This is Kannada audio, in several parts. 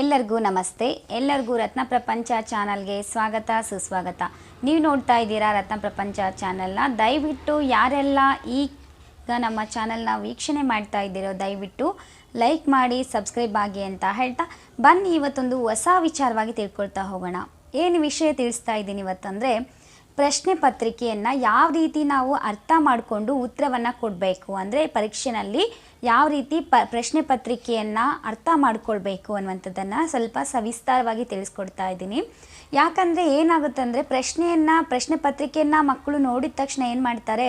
ಎಲ್ಲರಿಗೂ ನಮಸ್ತೆ. ಎಲ್ಲರಿಗೂ ರತ್ನ ಪ್ರಪಂಚ ಚಾನಲ್ಗೆ ಸ್ವಾಗತ, ಸುಸ್ವಾಗತ. ನೀವು ನೋಡ್ತಾ ಇದ್ದೀರಾ ರತ್ನ ಪ್ರಪಂಚ ಚಾನಲ್ನ. ದಯವಿಟ್ಟು ಯಾರೆಲ್ಲ ಈಗ ನಮ್ಮ ಚಾನಲ್ನ ವೀಕ್ಷಣೆ ಮಾಡ್ತಾ ಇದ್ದೀರೋ ದಯವಿಟ್ಟು ಲೈಕ್ ಮಾಡಿ, ಸಬ್ಸ್ಕ್ರೈಬ್ ಆಗಿ ಅಂತ ಹೇಳ್ತಾ ಬನ್ನಿ ಇವತ್ತೊಂದು ಹೊಸ ವಿಚಾರವಾಗಿ ತಿಳ್ಕೊಳ್ತಾ ಹೋಗೋಣ. ಏನು ವಿಷಯ ತಿಳಿಸ್ತಾ ಇದ್ದೀನಿ ಇವತ್ತಂದರೆ ಪ್ರಶ್ನೆ ಪತ್ರಿಕೆಯನ್ನು ಯಾವ ರೀತಿ ನಾವು ಅರ್ಥ ಮಾಡಿಕೊಂಡು ಉತ್ತರವನ್ನು ಕೊಡಬೇಕು? ಅಂದರೆ ಪರೀಕ್ಷೆನಲ್ಲಿ ಯಾವ ರೀತಿ ಪ, ಪ್ರಶ್ನೆ ಪತ್ರಿಕೆಯನ್ನು ಅರ್ಥ ಮಾಡ್ಕೊಳ್ಬೇಕು ಅನ್ನುವಂಥದ್ದನ್ನು ಸ್ವಲ್ಪ ಸವಿಸ್ತಾರವಾಗಿ ತಿಳಿಸ್ಕೊಡ್ತಾ ಇದ್ದೀನಿ. ಯಾಕಂದರೆ ಏನಾಗುತ್ತೆ ಅಂದರೆ ಪ್ರಶ್ನೆಯನ್ನು, ಪ್ರಶ್ನೆ ಪತ್ರಿಕೆಯನ್ನು ಮಕ್ಕಳು ನೋಡಿದ ತಕ್ಷಣ ಏನು ಮಾಡ್ತಾರೆ?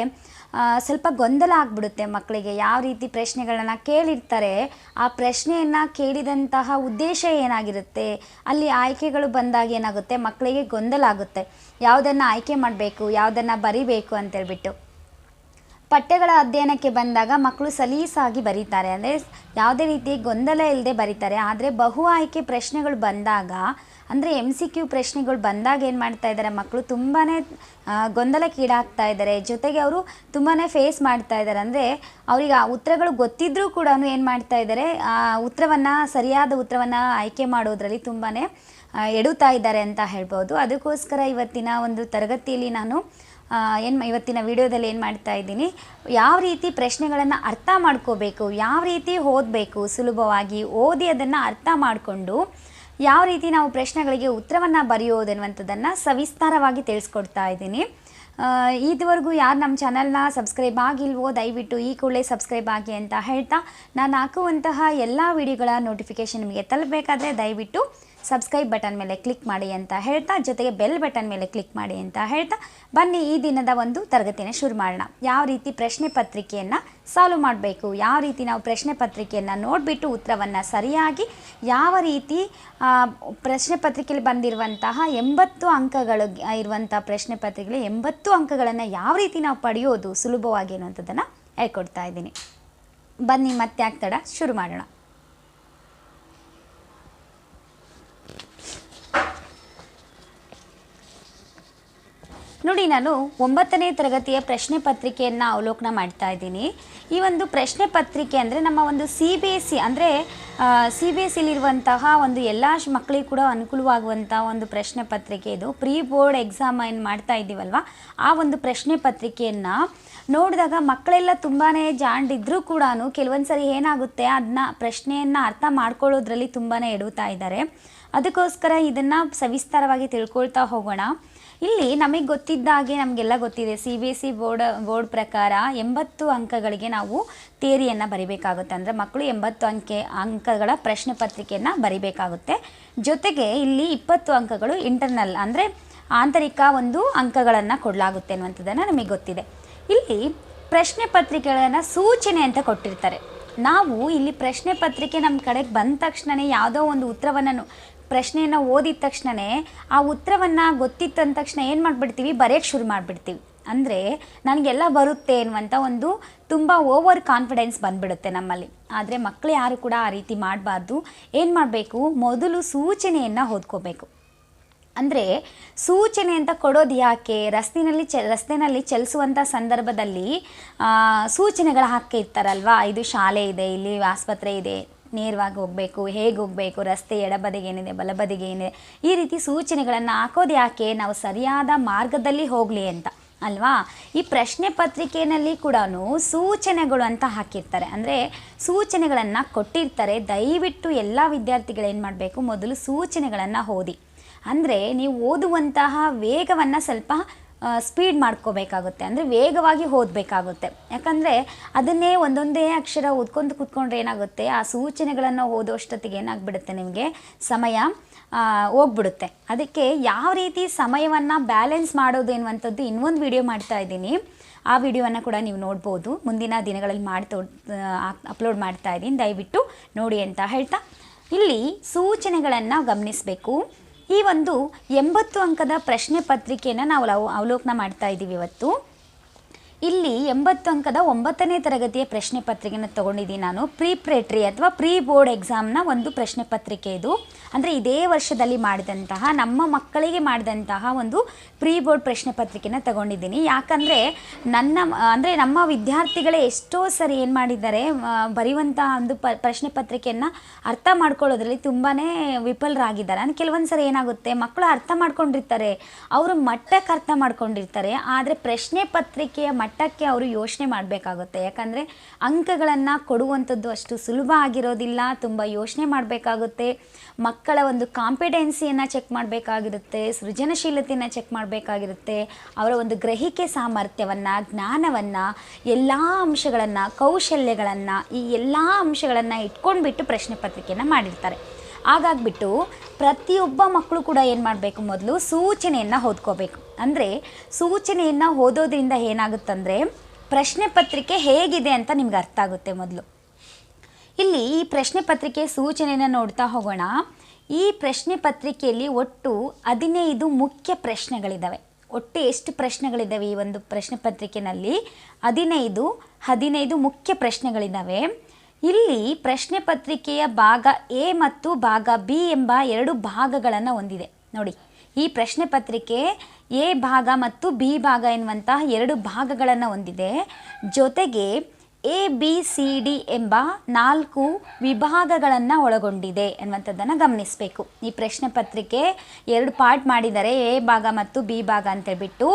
ಸ್ವಲ್ಪ ಗೊಂದಲ ಆಗಿಬಿಡುತ್ತೆ ಮಕ್ಕಳಿಗೆ. ಯಾವ ರೀತಿ ಪ್ರಶ್ನೆಗಳನ್ನು ಕೇಳಿರ್ತಾರೆ, ಆ ಪ್ರಶ್ನೆಯನ್ನು ಕೇಳಿದಂತಹ ಉದ್ದೇಶ ಏನಾಗಿರುತ್ತೆ, ಅಲ್ಲಿ ಆಯ್ಕೆಗಳು ಬಂದಾಗ ಏನಾಗುತ್ತೆ, ಮಕ್ಕಳಿಗೆ ಗೊಂದಲ ಆಗುತ್ತೆ. ಯಾವುದನ್ನು ಆಯ್ಕೆ ಮಾಡಬೇಕು, ಯಾವುದನ್ನು ಬರಿಬೇಕು ಅಂತೇಳ್ಬಿಟ್ಟು. ಪಠ್ಯಗಳ ಅಧ್ಯಯನಕ್ಕೆ ಬಂದಾಗ ಮಕ್ಕಳು ಸಲೀಸಾಗಿ ಬರೀತಾರೆ. ಅಂದರೆ ಯಾವುದೇ ರೀತಿ ಗೊಂದಲ ಇಲ್ಲದೆ ಬರೀತಾರೆ. ಆದರೆ ಬಹು ಆಯ್ಕೆ ಪ್ರಶ್ನೆಗಳು ಬಂದಾಗ, ಅಂದರೆ ಎಂ ಸಿ ಕ್ಯೂ ಪ್ರಶ್ನೆಗಳು ಬಂದಾಗ ಏನು ಮಾಡ್ತಾ ಇದ್ದಾರೆ ಮಕ್ಕಳು? ತುಂಬಾ ಗೊಂದಲಕ್ಕೀಡಾಗ್ತಾ ಇದ್ದಾರೆ. ಜೊತೆಗೆ ಅವರು ತುಂಬಾ ಫೇಸ್ ಮಾಡ್ತಾ ಇದ್ದಾರೆ. ಅಂದರೆ ಅವ್ರಿಗೆ ಆ ಉತ್ತರಗಳು ಗೊತ್ತಿದ್ರೂ ಕೂಡ ಏನು ಮಾಡ್ತಾ ಇದ್ದಾರೆ, ಆ ಉತ್ತರವನ್ನು, ಸರಿಯಾದ ಉತ್ತರವನ್ನು ಆಯ್ಕೆ ಮಾಡೋದ್ರಲ್ಲಿ ತುಂಬಾ ಎಡುತ್ತಾ ಇದ್ದಾರೆ ಅಂತ ಹೇಳ್ಬೋದು. ಅದಕ್ಕೋಸ್ಕರ ಇವತ್ತಿನ ಒಂದು ತರಗತಿಯಲ್ಲಿ ನಾನು ಏನು ಇವತ್ತಿನ ವಿಡಿಯೋದಲ್ಲಿ ಏನು ಮಾಡ್ತಾ ಇದ್ದೀನಿ, ಯಾವ ರೀತಿ ಪ್ರಶ್ನೆಗಳನ್ನು ಅರ್ಥ ಮಾಡ್ಕೋಬೇಕು, ಯಾವ ರೀತಿ ಓದಬೇಕು ಸುಲಭವಾಗಿ, ಓದಿ ಅದನ್ನು ಅರ್ಥ ಮಾಡಿಕೊಂಡು ಯಾವ ರೀತಿ ನಾವು ಪ್ರಶ್ನೆಗಳಿಗೆ ಉತ್ತರವನ್ನು ಬರೆಯೋದು ಎನ್ನುವಂಥದ್ದನ್ನು ಸವಿಸ್ತಾರವಾಗಿ ತಿಳಿಸ್ಕೊಡ್ತಾ ಇದ್ದೀನಿ. ಇದುವರೆಗೂ ಯಾರು ನಮ್ಮ ಚಾನಲ್ನ ಸಬ್ಸ್ಕ್ರೈಬ್ ಆಗಿಲ್ವೋ, ದಯವಿಟ್ಟು ಈ ಕೂಡಲೇ ಸಬ್ಸ್ಕ್ರೈಬ್ ಆಗಿ ಅಂತ ಹೇಳ್ತಾ, ನಾನು ಹಾಕುವಂತಹ ಎಲ್ಲ ವಿಡಿಯೋಗಳ ನೋಟಿಫಿಕೇಷನ್ ನಿಮಗೆ ತಲುಪಬೇಕಾದ್ರೆ ದಯವಿಟ್ಟು ಸಬ್ಸ್ಕ್ರೈಬ್ ಬಟನ್ ಮೇಲೆ ಕ್ಲಿಕ್ ಮಾಡಿ ಅಂತ ಹೇಳ್ತಾ, ಜೊತೆಗೆ ಬೆಲ್ ಬಟನ್ ಮೇಲೆ ಕ್ಲಿಕ್ ಮಾಡಿ ಅಂತ ಹೇಳ್ತಾ, ಬನ್ನಿ ಈ ದಿನದ ಒಂದು ತರಗತಿನ ಶುರು ಮಾಡೋಣ. ಯಾವ ರೀತಿ ಪ್ರಶ್ನೆ ಪತ್ರಿಕೆಯನ್ನು ಸಾಲ್ವ್ ಮಾಡಬೇಕು? ಯಾವ ರೀತಿ ನಾವು ಪ್ರಶ್ನೆ ಪತ್ರಿಕೆಯನ್ನು ನೋಡಿಬಿಟ್ಟು ಉತ್ತರವನ್ನು ಸರಿಯಾಗಿ, ಯಾವ ರೀತಿ ಪ್ರಶ್ನೆ ಪತ್ರಿಕೆಯಲ್ಲಿ ಬಂದಿರುವಂತಹ ಎಂಬತ್ತು ಅಂಕಗಳು ಇರುವಂಥ ಪ್ರಶ್ನೆ ಪತ್ರಿಕೆಯಲ್ಲಿ ಎಂಬತ್ತು ಅಂಕಗಳನ್ನು ಯಾವ ರೀತಿ ನಾವು ಪಡೆಯೋದು ಸುಲಭವಾಗಿ ಅನ್ನುವಂಥದ್ದನ್ನು ಹೇಳ್ಕೊಡ್ತಾ ಇದ್ದೀನಿ. ಬನ್ನಿ ಮತ್ತೆ ಆಗ್ತಡ ಶುರು ಮಾಡೋಣ. ನೋಡಿ, ನಾನು ಒಂಬತ್ತನೇ ತರಗತಿಯ ಪ್ರಶ್ನೆ ಪತ್ರಿಕೆಯನ್ನು ಅವಲೋಕನ ಮಾಡ್ತಾ ಇದ್ದೀನಿ. ಈ ಒಂದು ಪ್ರಶ್ನೆ ಪತ್ರಿಕೆ ಅಂದರೆ ನಮ್ಮ ಒಂದು ಸಿ ಬಿ ಎಸ್ ಸಿ ಅಂದರೆ ಸಿ ಬಿ ಎಸ್ ಸಿಲಿರುವಂತಹ ಒಂದು ಎಲ್ಲ ಮಕ್ಕಳಿಗೆ ಕೂಡ ಅನುಕೂಲವಾಗುವಂಥ ಒಂದು ಪ್ರಶ್ನೆ ಪತ್ರಿಕೆ ಇದು. ಪ್ರೀ ಬೋರ್ಡ್ ಎಕ್ಸಾಮ್ ಏನು ಮಾಡ್ತಾ ಇದ್ದೀವಲ್ವ? ಆ ಒಂದು ಪ್ರಶ್ನೆ ಪತ್ರಿಕೆಯನ್ನು ನೋಡಿದಾಗ ಮಕ್ಕಳೆಲ್ಲ ತುಂಬಾ ಜಾಂಡಿದ್ರೂ ಕೂಡ ಕೆಲವೊಂದು ಸರಿ ಏನಾಗುತ್ತೆ ಅದನ್ನ ಪ್ರಶ್ನೆಯನ್ನು ಅರ್ಥ ಮಾಡ್ಕೊಳ್ಳೋದ್ರಲ್ಲಿ ತುಂಬಾ ಎಡುತ್ತಾ ಇದ್ದಾರೆ. ಅದಕ್ಕೋಸ್ಕರ ಇದನ್ನು ಸವಿಸ್ತಾರವಾಗಿ ತಿಳ್ಕೊಳ್ತಾ ಹೋಗೋಣ. ಇಲ್ಲಿ ನಮಗೆ ಗೊತ್ತಿದ್ದ ಹಾಗೆ ನಮಗೆಲ್ಲ ಗೊತ್ತಿದೆ. C B S C board board ಪ್ರಕಾರ ಎಂಬತ್ತು ಅಂಕಗಳಿಗೆ ನಾವು ತೇರಿಯನ್ನು ಬರಿಬೇಕಾಗುತ್ತೆ. ಅಂದರೆ ಮಕ್ಕಳು ಎಂಬತ್ತು ಅಂಕೆ, ಅಂಕಗಳ ಪ್ರಶ್ನೆ ಪತ್ರಿಕೆಯನ್ನು ಬರಿಬೇಕಾಗುತ್ತೆ. ಜೊತೆಗೆ ಇಲ್ಲಿ ಇಪ್ಪತ್ತು ಅಂಕಗಳು ಇಂಟರ್ನಲ್ ಅಂದರೆ ಆಂತರಿಕ ಒಂದು ಅಂಕಗಳನ್ನು ಕೊಡಲಾಗುತ್ತೆ ಅನ್ನುವಂಥದ್ದನ್ನು ನಮಗೆ ಗೊತ್ತಿದೆ. ಇಲ್ಲಿ ಪ್ರಶ್ನೆ ಪತ್ರಿಕೆಗಳನ್ನು ಸೂಚನೆ ಅಂತ ಕೊಟ್ಟಿರ್ತಾರೆ. ನಾವು ಇಲ್ಲಿ ಪ್ರಶ್ನೆ ಪತ್ರಿಕೆ ನಮ್ಮ ಕಡೆಗೆ ಬಂದ ತಕ್ಷಣವೇ ಯಾವುದೋ ಒಂದು ಉತ್ತರವನ್ನು ಪ್ರಶ್ನೆಯನ್ನು ಓದಿದ ತಕ್ಷಣವೇ ಆ ಉತ್ತರವನ್ನು ಗೊತ್ತಿತ್ತು ಅಂದ ತಕ್ಷಣ ಏನು ಮಾಡಿಬಿಡ್ತೀವಿ? ಬರೆಯೋಕ್ಕೆ ಶುರು ಮಾಡಿಬಿಡ್ತೀವಿ. ಅಂದರೆ ನನಗೆಲ್ಲ ಬರುತ್ತೆ ಅನ್ನುವಂಥ ಒಂದು ತುಂಬ ಓವರ್ ಕಾನ್ಫಿಡೆನ್ಸ್ ಬಂದ್ಬಿಡುತ್ತೆ ನಮ್ಮಲ್ಲಿ. ಆದರೆ ಮಕ್ಕಳು ಯಾರು ಕೂಡ ಆ ರೀತಿ ಮಾಡಬಾರ್ದು. ಏನು ಮಾಡಬೇಕು? ಮೊದಲು ಸೂಚನೆಯನ್ನು ಓದ್ಕೋಬೇಕು. ಅಂದರೆ ಸೂಚನೆ ಅಂತ ಕೊಡೋದು ಯಾಕೆ? ರಸ್ತೆನಲ್ಲಿ ಚ, ರಸ್ತೆನಲ್ಲಿ ಚಲಿಸುವಂಥ ಸಂದರ್ಭದಲ್ಲಿ ಸೂಚನೆಗಳ ಹಾಕಿ ಇರ್ತಾರಲ್ವಾ ಇದು ಶಾಲೆ ಇದೆ, ಇಲ್ಲಿ ಆಸ್ಪತ್ರೆ ಇದೆ. ನೇರವಾಗಿ ಹೋಗಬೇಕು, ಹೇಗೆ ಹೋಗಬೇಕು, ರಸ್ತೆ ಎಡಬದಿಗೆ ಏನಿದೆ, ಬಲಬದಿಗೆ ಏನಿದೆ, ಈ ರೀತಿ ಸೂಚನೆಗಳನ್ನು ಹಾಕೋದು ಯಾಕೆ? ನಾವು ಸರಿಯಾದ ಮಾರ್ಗದಲ್ಲಿ ಹೋಗಲಿ ಅಂತ, ಅಲ್ವಾ? ಈ ಪ್ರಶ್ನೆ ಪತ್ರಿಕೆಯಲ್ಲಿ ಕೂಡ ಸೂಚನೆಗಳು ಅಂತ ಹಾಕಿರ್ತಾರೆ. ಅಂದರೆ ಸೂಚನೆಗಳನ್ನು ಕೊಟ್ಟಿರ್ತಾರೆ. ದಯವಿಟ್ಟು ಎಲ್ಲ ವಿದ್ಯಾರ್ಥಿಗಳು ಏನು ಮಾಡಬೇಕು? ಮೊದಲು ಸೂಚನೆಗಳನ್ನು ಓದಿ. ಅಂದರೆ ನೀವು ಓದುವಂತಹ ವೇಗವನ್ನು ಸ್ವಲ್ಪ ಸ್ಪೀಡ್ ಮಾಡ್ಕೋಬೇಕಾಗುತ್ತೆ. ಅಂದರೆ ವೇಗವಾಗಿ ಓದಬೇಕಾಗುತ್ತೆ ಯಾಕಂದರೆ ಅದನ್ನೇ ಒಂದೊಂದೇ ಅಕ್ಷರ ಓದ್ಕೊಂಡು ಕೂತ್ಕೊಂಡ್ರೆ ಏನಾಗುತ್ತೆ? ಆ ಸೂಚನೆಗಳನ್ನು ಓದೋಷ್ಟೊತ್ತಿಗೆ ಏನಾಗ್ಬಿಡುತ್ತೆ ನಿಮಗೆ? ಸಮಯ ಹೋಗ್ಬಿಡುತ್ತೆ. ಅದಕ್ಕೆ ಯಾವ ರೀತಿ ಸಮಯವನ್ನು ಬ್ಯಾಲೆನ್ಸ್ ಮಾಡೋದು ಎನ್ನುವಂಥದ್ದು ಇನ್ನೊಂದು ವಿಡಿಯೋ ಮಾಡ್ತಾ ಇದ್ದೀನಿ. ಆ ವಿಡಿಯೋವನ್ನು ಕೂಡ ನೀವು ನೋಡ್ಬೋದು. ಮುಂದಿನ ದಿನಗಳಲ್ಲಿ ಮಾಡ್ತೋ ಅಪ್ಲೋಡ್ ಮಾಡ್ತಾ ಇದ್ದೀನಿ. ದಯವಿಟ್ಟು ನೋಡಿ ಅಂತ ಹೇಳ್ತಾ. ಇಲ್ಲಿ ಸೂಚನೆಗಳನ್ನು ಗಮನಿಸಬೇಕು. ಈ ಒಂದು ಎಂಬತ್ತು ಅಂಕದ ಪ್ರಶ್ನೆ ಪತ್ರಿಕೆಯನ್ನು ನಾವು ಅವಲೋಕನ ಮಾಡ್ತಾ ಇದ್ದೀವಿ ಇವತ್ತು. ಇಲ್ಲಿ ಎಂಬತ್ತು ಅಂಕದ ಒಂಬತ್ತನೇ ತರಗತಿಯ ಪ್ರಶ್ನೆ ಪತ್ರಿಕೆಯನ್ನು ತಗೊಂಡಿದ್ದೀನಿ ನಾನು. ಪ್ರಿಪ್ರೇಟ್ರಿ ಅಥವಾ ಪ್ರೀ ಬೋರ್ಡ್ ಎಕ್ಸಾಮ್ನ ಒಂದು ಪ್ರಶ್ನೆ ಪತ್ರಿಕೆ ಇದು. ಅಂದರೆ ಇದೇ ವರ್ಷದಲ್ಲಿ ಮಾಡಿದಂತಹ, ನಮ್ಮ ಮಕ್ಕಳಿಗೆ ಮಾಡಿದಂತಹ ಒಂದು ಪ್ರೀ ಬೋರ್ಡ್ ಪ್ರಶ್ನೆ ಪತ್ರಿಕೆನ ತಗೊಂಡಿದ್ದೀನಿ. ಯಾಕಂದರೆ ನನ್ನ, ಅಂದರೆ ನಮ್ಮ ವಿದ್ಯಾರ್ಥಿಗಳೇ ಎಷ್ಟೋ ಸರಿ ಏನು ಮಾಡಿದ್ದಾರೆ ಬರೆಯುವಂತಹ ಒಂದು ಪ, ಪ್ರಶ್ನೆ ಪತ್ರಿಕೆಯನ್ನು ಅರ್ಥ ಮಾಡ್ಕೊಳ್ಳೋದ್ರಲ್ಲಿ ತುಂಬಾ ವಿಫಲರಾಗಿದ್ದಾರೆ. ಅಂದರೆ ಕೆಲವೊಂದು ಸರಿ ಏನಾಗುತ್ತೆ ಮಕ್ಕಳು ಅರ್ಥ ಮಾಡ್ಕೊಂಡಿರ್ತಾರೆ, ಅವರು ಮಟ್ಟಕ್ಕೆ ಅರ್ಥ ಮಾಡ್ಕೊಂಡಿರ್ತಾರೆ, ಆದರೆ ಪ್ರಶ್ನೆ ಪತ್ರಿಕೆಯ ಮಟ್ಟಕ್ಕೆ ಅವರು ಯೋಚನೆ ಮಾಡಬೇಕಾಗುತ್ತೆ. ಯಾಕಂದರೆ ಅಂಕಗಳನ್ನು ಕೊಡುವಂಥದ್ದು ಅಷ್ಟು ಸುಲಭ ಆಗಿರೋದಿಲ್ಲ, ತುಂಬ ಯೋಚನೆ ಮಾಡಬೇಕಾಗುತ್ತೆ. ಮಕ್ಕಳ ಒಂದು ಕಾಂಪಿಡೆನ್ಸಿಯನ್ನು ಚೆಕ್ ಮಾಡಬೇಕಾಗಿರುತ್ತೆ, ಸೃಜನಶೀಲತೆಯನ್ನು ಚೆಕ್ ಮಾಡಬೇಕಾಗಿರುತ್ತೆ, ಅವರ ಒಂದು ಗ್ರಹಿಕೆ ಸಾಮರ್ಥ್ಯವನ್ನು, ಜ್ಞಾನವನ್ನು, ಎಲ್ಲ ಅಂಶಗಳನ್ನು, ಕೌಶಲ್ಯಗಳನ್ನು, ಈ ಎಲ್ಲ ಅಂಶಗಳನ್ನು ಇಟ್ಕೊಂಡ್ಬಿಟ್ಟು ಪ್ರಶ್ನೆ ಪತ್ರಿಕೆಯನ್ನು ಮಾಡಿರ್ತಾರೆ. ಹಾಗಾಗ್ಬಿಟ್ಟು ಪ್ರತಿಯೊಬ್ಬ ಮಕ್ಕಳು ಕೂಡ ಏನು ಮಾಡಬೇಕು ಮೊದಲು? ಸೂಚನೆಯನ್ನು ಓದ್ಕೋಬೇಕು. ಅಂದರೆ ಸೂಚನೆಯನ್ನು ಓದೋದ್ರಿಂದ ಏನಾಗುತ್ತಂದರೆ ಪ್ರಶ್ನೆ ಪತ್ರಿಕೆ ಹೇಗಿದೆ ಅಂತ ನಿಮ್ಗೆ ಅರ್ಥ ಆಗುತ್ತೆ ಮೊದಲು. ಇಲ್ಲಿ ಈ ಪ್ರಶ್ನೆ ಪತ್ರಿಕೆ ಸೂಚನೆಯನ್ನು ನೋಡ್ತಾ ಹೋಗೋಣ. ಈ ಪ್ರಶ್ನೆ ಪತ್ರಿಕೆಯಲ್ಲಿ ಒಟ್ಟು ಹದಿನೈದು ಮುಖ್ಯ ಪ್ರಶ್ನೆಗಳಿದ್ದಾವೆ ಒಟ್ಟು ಎಷ್ಟು ಪ್ರಶ್ನೆಗಳಿದ್ದಾವೆ ಈ ಒಂದು ಪ್ರಶ್ನೆ ಪತ್ರಿಕೆಯಲ್ಲಿ ಹದಿನೈದು ಹದಿನೈದು ಮುಖ್ಯ ಪ್ರಶ್ನೆಗಳಿದ್ದಾವೆ ಇಲ್ಲಿ ಪ್ರಶ್ನೆ ಪತ್ರಿಕೆಯ ಭಾಗ ಎ ಮತ್ತು ಭಾಗ ಬಿ ಎಂಬ ಎರಡು ಭಾಗಗಳನ್ನು ಹೊಂದಿದೆ. ನೋಡಿ, ಈ ಪ್ರಶ್ನೆ ಪತ್ರಿಕೆ ಎ ಭಾಗ ಮತ್ತು ಬಿ ಭಾಗ ಎನ್ನುವಂತಹ ಎರಡು ಭಾಗಗಳನ್ನು ಹೊಂದಿದೆ. ಜೊತೆಗೆ ಎ ಬಿ ಸಿ ಡಿ ಎಂಬ ನಾಲ್ಕು ವಿಭಾಗಗಳನ್ನು ಒಳಗೊಂಡಿದೆ ಎನ್ನುವಂಥದ್ದನ್ನು ಗಮನಿಸಬೇಕು. ಈ ಪ್ರಶ್ನೆ ಪತ್ರಿಕೆ ಎರಡು ಪಾರ್ಟ್ ಮಾಡಿದ್ದಾರೆ ಎ ಭಾಗ ಮತ್ತು ಬಿ ಭಾಗ ಅಂತೇಳ್ಬಿಟ್ಟು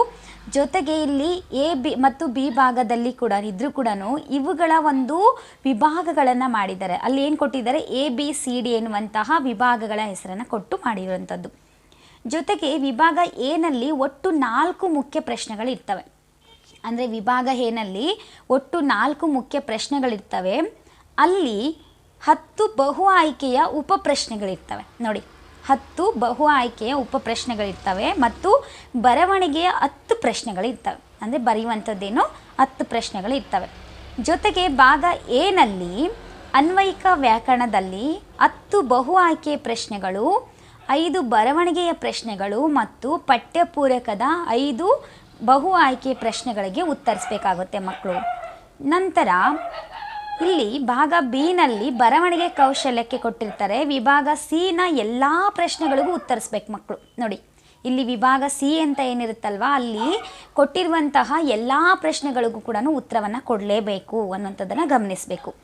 ಜೊತೆಗೆ ಇಲ್ಲಿ ಎ ಬಿ ಮತ್ತು ಬಿ ಭಾಗದಲ್ಲಿ ಕೂಡ ಇದ್ರೂ ಕೂಡ ಇವುಗಳ ಒಂದು ವಿಭಾಗಗಳನ್ನು ಮಾಡಿದ್ದಾರೆ. ಅಲ್ಲಿ ಏನು ಕೊಟ್ಟಿದ್ದಾರೆ? ಎ ಬಿ ಸಿ ಡಿ ಎನ್ನುವಂತಹ ವಿಭಾಗಗಳ ಹೆಸರನ್ನು ಕೊಟ್ಟು ಮಾಡಿರುವಂಥದ್ದು. ಜೊತೆಗೆ ವಿಭಾಗ ಎನಲ್ಲಿ ಒಟ್ಟು ನಾಲ್ಕು ಮುಖ್ಯ ಪ್ರಶ್ನೆಗಳಿರ್ತವೆ. ಅಂದರೆ ವಿಭಾಗ ಏನಲ್ಲಿ ಒಟ್ಟು ನಾಲ್ಕು ಮುಖ್ಯ ಪ್ರಶ್ನೆಗಳಿರ್ತವೆ. ಅಲ್ಲಿ ಹತ್ತು ಬಹು ಆಯ್ಕೆಯ ಉಪ ಪ್ರಶ್ನೆಗಳಿರ್ತವೆ. ನೋಡಿ, ಹತ್ತು ಬಹು ಆಯ್ಕೆಯ ಉಪ ಪ್ರಶ್ನೆಗಳಿರ್ತವೆ ಮತ್ತು ಬರವಣಿಗೆಯ ಹತ್ತು ಪ್ರಶ್ನೆಗಳಿರ್ತವೆ. ಅಂದರೆ ಬರೆಯುವಂಥದ್ದೇನು? ಹತ್ತು ಪ್ರಶ್ನೆಗಳಿರ್ತವೆ. ಜೊತೆಗೆ ಭಾಗ ಎನಲ್ಲಿ ಅನ್ವಯಿಕ ವ್ಯಾಕರಣದಲ್ಲಿ ಹತ್ತು ಬಹು ಆಯ್ಕೆಯ ಪ್ರಶ್ನೆಗಳು, ಐದು ಬರವಣಿಗೆಯ ಪ್ರಶ್ನೆಗಳು ಮತ್ತು ಪಠ್ಯಪೂರಕದ ಐದು ಬಹು ಆಯ್ಕೆ ಪ್ರಶ್ನೆಗಳಿಗೆ ಉತ್ತರಿಸಬೇಕಾಗುತ್ತೆ ಮಕ್ಕಳು. ನಂತರ, ಇಲ್ಲಿ ಭಾಗ ಬಿನಲ್ಲಿ ಬರವಣಿಗೆ ಕೌಶಲ್ಯಕ್ಕೆ ಕೊಟ್ಟಿರ್ತಾರೆ. ವಿಭಾಗ ಸಿನ ಎಲ್ಲ ಪ್ರಶ್ನೆಗಳಿಗೂ ಉತ್ತರಿಸ್ಬೇಕು ಮಕ್ಕಳು. ನೋಡಿ, ಇಲ್ಲಿ ವಿಭಾಗ ಸಿ ಅಂತ ಏನಿರುತ್ತಲ್ವಾ, ಅಲ್ಲಿ ಕೊಟ್ಟಿರುವಂತಹ ಎಲ್ಲ ಪ್ರಶ್ನೆಗಳಿಗೂ ಕೂಡ ಉತ್ತರವನ್ನು ಕೊಡಲೇಬೇಕು ಅನ್ನೋಂಥದ್ದನ್ನು ಗಮನಿಸಬೇಕು.